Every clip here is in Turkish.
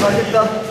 맛있다.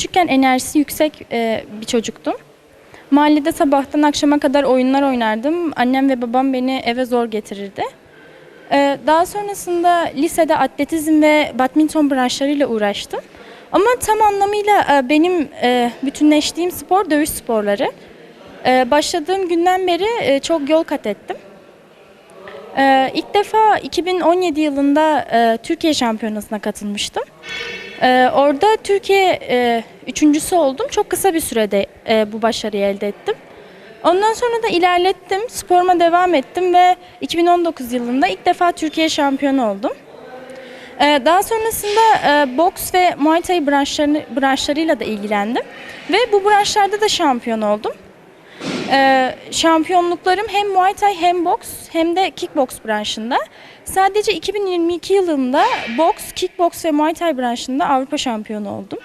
Küçükken enerjisi yüksek e, bir çocuktum. Mahallede sabahtan akşama kadar oyunlar oynardım. Annem ve babam beni eve zor getirirdi. E, Daha sonrasında lisede atletizm ve badminton branşlarıyla uğraştım. Ama tam anlamıyla e, benim e, bütünleştiğim spor dövüş sporları. E, Başladığım günden beri e, çok yol kat ettim. Ee, ilk defa 2017 yılında e, Türkiye Şampiyonası'na katılmıştım. Ee, orada Türkiye e, üçüncüsü oldum. Çok kısa bir sürede e, bu başarıyı elde ettim. Ondan sonra da ilerlettim, sporuma devam ettim ve 2019 yılında ilk defa Türkiye şampiyonu oldum. Ee, daha sonrasında e, boks ve Muay Thai branşlarını, branşlarıyla da ilgilendim ve bu branşlarda da şampiyon oldum. Ee, şampiyonluklarım hem Muay Thai hem boks hem de kickboks branşında. Sadece 2022 yılında boks, kickboks ve Muay Thai branşında Avrupa şampiyonu oldum.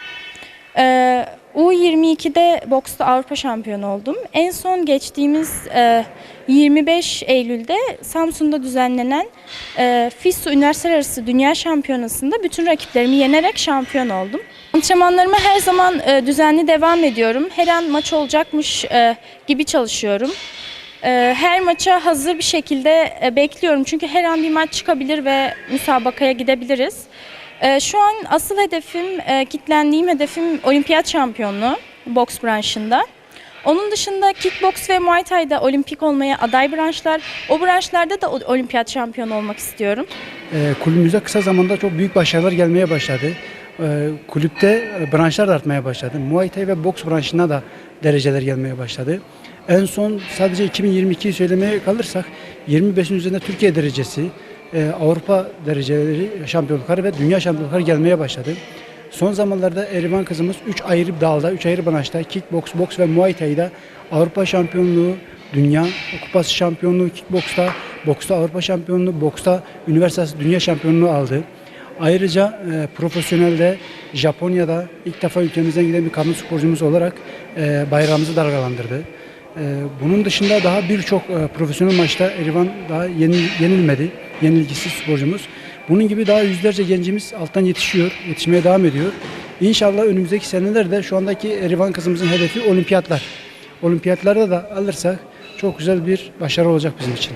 Ee, U22'de boksta Avrupa şampiyonu oldum. En son geçtiğimiz e, 25 Eylül'de Samsun'da düzenlenen e, FISU Üniversiteler Dünya Şampiyonası'nda bütün rakiplerimi yenerek şampiyon oldum. Antrenmanlarıma her zaman e, düzenli devam ediyorum. Her an maç olacakmış e, gibi çalışıyorum. E, her maça hazır bir şekilde e, bekliyorum. Çünkü her an bir maç çıkabilir ve müsabakaya gidebiliriz. E, şu an asıl hedefim, e, kitlendiğim hedefim olimpiyat şampiyonluğu boks branşında. Onun dışında kickboks ve muay thai'da olimpik olmaya aday branşlar. O branşlarda da olimpiyat şampiyonu olmak istiyorum. Ee, kulübümüze kısa zamanda çok büyük başarılar gelmeye başladı. Ee, kulüpte e, branşlar da artmaya başladı. Muay Thai ve boks branşına da dereceler gelmeye başladı. En son sadece 2022'yi söylemeye kalırsak 25'in üzerinde Türkiye derecesi, e, Avrupa dereceleri, şampiyonlukları ve dünya şampiyonlukları gelmeye başladı. Son zamanlarda Erivan kızımız 3 ayrı dalda, 3 ayrı branşta kickboks, boks ve muay thai'da Avrupa şampiyonluğu, dünya kupası şampiyonluğu kickboksta, boksta Avrupa şampiyonluğu, boksta üniversitesi dünya şampiyonluğu aldı. Ayrıca e, profesyonelde Japonya'da ilk defa ülkemizden giden bir kadın sporcumuz olarak e, bayrağımızı dalgalandırdı. E, bunun dışında daha birçok e, profesyonel maçta Erivan daha yenil, yenilmedi. Yenilgisiz sporcumuz. Bunun gibi daha yüzlerce gencimiz alttan yetişiyor, yetişmeye devam ediyor. İnşallah önümüzdeki senelerde şu andaki Erivan kızımızın hedefi olimpiyatlar. Olimpiyatlarda da alırsak çok güzel bir başarı olacak bizim için.